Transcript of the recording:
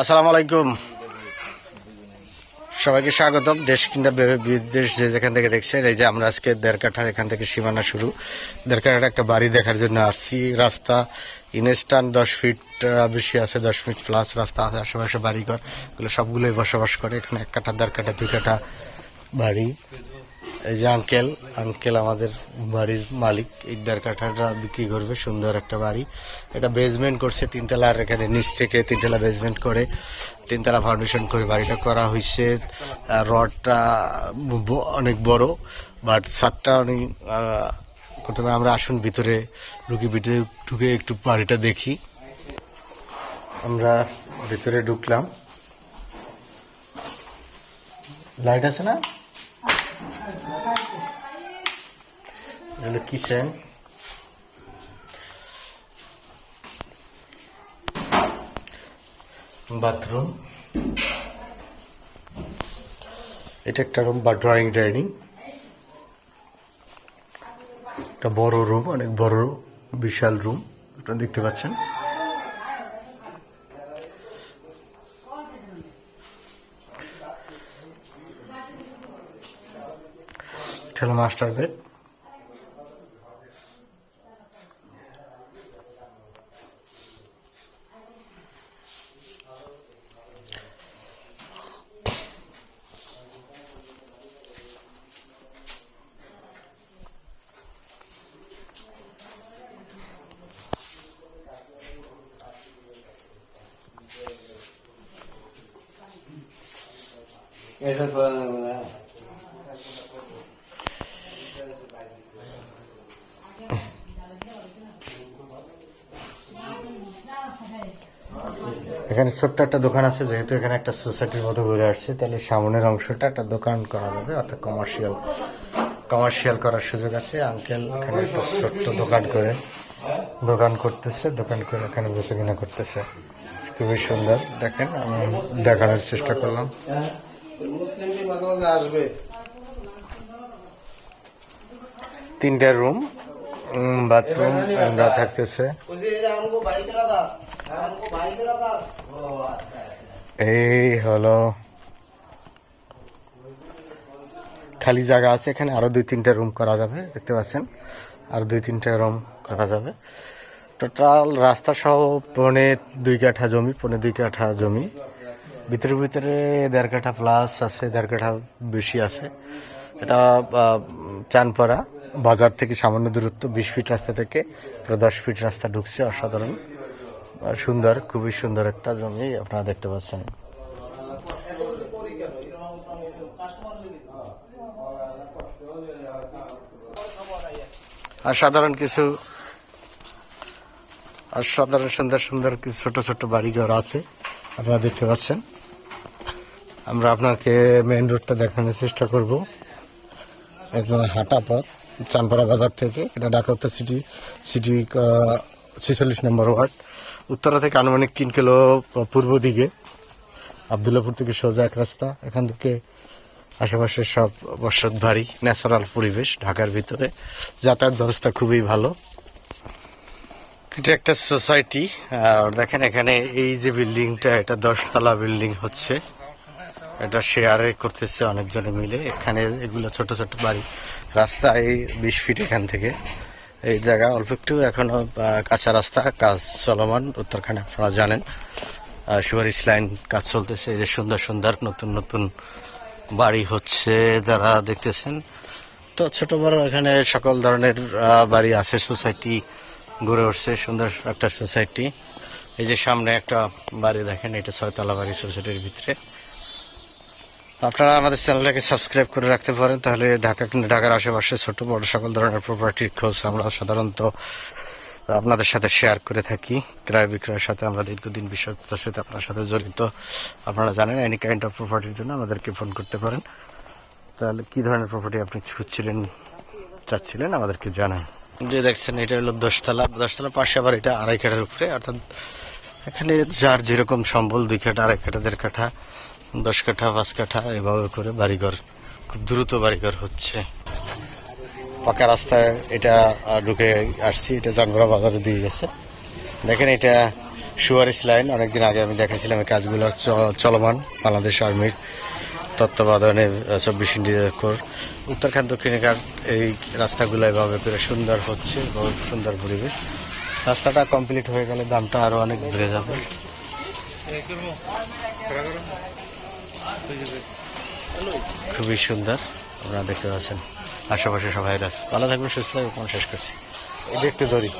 আসসালামু আলাইকুম সবাইকে স্বাগতম। দেশ কিংবা বিদেশ যে যেখান থেকে দেখছেন, এই যে আমরা আজকে দেড়কাঠার এখান থেকে সীমানা শুরু। দেড়কাঠার একটা বাড়ি দেখার জন্য আসছি। রাস্তা ইনস্টান দশ ফিট বেশি আছে, দশ ফিট প্লাস রাস্তা আছে, আশেপাশে বাড়িঘর। এগুলো সবগুলোই বসবাস করে। এখানে এক কাঠা, দেড় কাঠা, দুই কাঠা বাড়ি। এই যে আঙ্কেল আঙ্কেল আমাদের বাড়ির মালিক দেড় কাঠাটা বিক্রি করবে, সুন্দর একটা বাড়ি। এটা বেসমেন্ট করছে তিনতলার এখানে নিচ থেকে তিনতলা বেসমেন্ট করে, তিনতলা ফাউন্ডেশন করে বাড়িটা করা হয়েছে। রডটা অনেক বড় বাট ছাদটা অনেক প্রথমে আমরা আসুন, ভিতরে ঢুকে ভিতরে ঢুকে একটু বাড়িটা দেখি। আমরা ভিতরে ঢুকলাম। লাইট আছে না? হলো কিচেন বাথরুম এটা একটা রুম বা ড্রয়িং ডাইনিং একটা বড় রুম অনেক বড় বিশাল রুম আপনারা দেখতে পাচ্ছেন। এটা হলো মাস্টার বেড এটা করা যাবে না এখানে ছোট্ট একটা দোকান আছে, যেহেতু এখানে একটা সোসাইটির মতো ঘুরে আসছে, তাহলে সামনের অংশটা একটা দোকান করা যাবে, অর্থাৎ কমার্শিয়াল কমার্শিয়াল করার সুযোগ আছে। আঙ্কেল এখানে একটা ছোট্ট দোকান করে, দোকান করতেছে, দোকান করে এখানে বসে কিনা করতেছে। খুবই সুন্দর, দেখেন, আমি দেখানোর চেষ্টা করলাম। মাঝে মাঝে আসবে? তিনটা রুম বাথরুম আমরা থাকতেছে। এই হলো খালি জায়গা আছে এখানে, আরও দুই তিনটা রুম করা যাবে, দেখতে পাচ্ছেন? আর দুই তিনটা রুম করা যাবে। টোটাল রাস্তা সহ পৌনে দুই কাঠা জমি, পৌনে দুই কাঠা জমি। ভিতরে ভিতরে দেড় কাঠা প্লাস আছে, দেড় কাঠা বেশি আছে। এটা চানপাড়া। বাজার থেকে সামান্য দূরত্ব, বিশ ফিট রাস্তা থেকে প্রায় দশ ফিট রাস্তা ঢুকছে অসাধারণ। সুন্দর, খুবই সুন্দর একটা জমি আপনারা দেখতে পাচ্ছেন। আর সাধারণ কিছু আর সাধারণ সুন্দর সুন্দর কিছু ছোট ছোট বাড়িঘর আছে, আপনারা দেখতে পাচ্ছেন। আমরা আপনাকে মেইন রোডটা দেখানোর চেষ্টা করব। একদম হাঁটা পথ। চানপাড়া বাজার থেকে, এটা ঢাকা সিটি সিটি ছেচল্লিশ নম্বর ওয়ার্ড। উত্তরা থেকে আনুমানিক তিন কিলো পূর্ব দিকে, আবদুল্লাপুর থেকে সোজা এক রাস্তা, এখান থেকে আশেপাশের সব বসত বাড়ি ন্যাচারাল পরিবেশ, ঢাকার ভিতরে। যাতায়াত ব্যবস্থা খুবই ভালো। এটা একটা সোসাইটি আর দেখেন এখানে এই যে বিল্ডিংটা এটা দশতলা বিল্ডিং হচ্ছে। এটা শেয়ারে করতেছে অনেকজনে মিলে। এখানে এগুলো ছোট ছোট বাড়ি। রাস্তা এই বিশ ফিট এখান থেকে। এই জায়গা অল্প একটু এখনও কাঁচা রাস্তা। কাজ চলমান, উত্তরখানে আপনারা জানেন। সুপারিশ লাইন কাজ চলতেছে। যে সুন্দর সুন্দর নতুন নতুন বাড়ি হচ্ছে যারা দেখতেছেন। তো ছোট বড় এখানে সকল ধরনের বাড়ি আছে। সোসাইটি গড়ে উঠছে। সুন্দর একটা সোসাইটি। এই যে সামনে একটা বাড়ি দেখেন। এটা ছয়তলা বাড়ি সোসাইটির ভিতরে। আপনারা আমাদের চ্যানেলটাকে সাবস্ক্রাইব করে রাখতে পারেন, তাহলে ঢাকা ঢাকার আশেপাশে ছোট বড় সকল ধরনের প্রপার্টির খোঁজ আমরা সাধারণত আপনাদের সাথে শেয়ার করে থাকি। ক্রয় বিক্রয়ের সাথে আমরা দীর্ঘদিন বিশ্বস্ততার সাথে আপনার সাথে জড়িত। আপনারা জানেন এনি কাইন্ড অফ প্রপার্টির জন্য আমাদেরকে ফোন করতে পারেন। তাহলে কি ধরনের প্রপার্টি আপনি খুঁজছিলেন, চাচ্ছিলেন, আমাদেরকে জানান। যে দেখছেন, এটা হলো দশতলা। দশতলা পাশে আবার এটা আড়াই কাঠার উপরে, অর্থাৎ এখানে যার যেরকম সম্বল, দুই কাঠা, আড়াই কাঠা, দেড় কাঠা। দশ কাঠা পাঁচ কাঠা এভাবে করে বাড়িঘর, খুব দ্রুত বাড়িঘর হচ্ছে। পাকা রাস্তায় এটা ঢুকে আসছি, এটা জানগড়া বাজারে দিয়ে গেছে। দেখেন এটা সুয়ারিস লাইন, অনেকদিন আগে আমি দেখেছিলাম এই কাজগুলো চলমান বাংলাদেশ আর্মির তত্ত্বাবধানে চব্বিশ ইন্ডিয়ার উত্তরখান দক্ষিণঘাট এই রাস্তাগুলো এভাবে করে সুন্দর হচ্ছে, বহুত সুন্দর পরিবেশ। রাস্তাটা কমপ্লিট হয়ে গেলে দামটা আরও অনেক বেড়ে যাবে। খুবই সুন্দর। আপনারা দেখতে পাচ্ছেন। আশেপাশে সবাই আছে। ভালো থাকবেন, সুস্থ থাকবেন শেষ করছি। এটা একটু ধরি।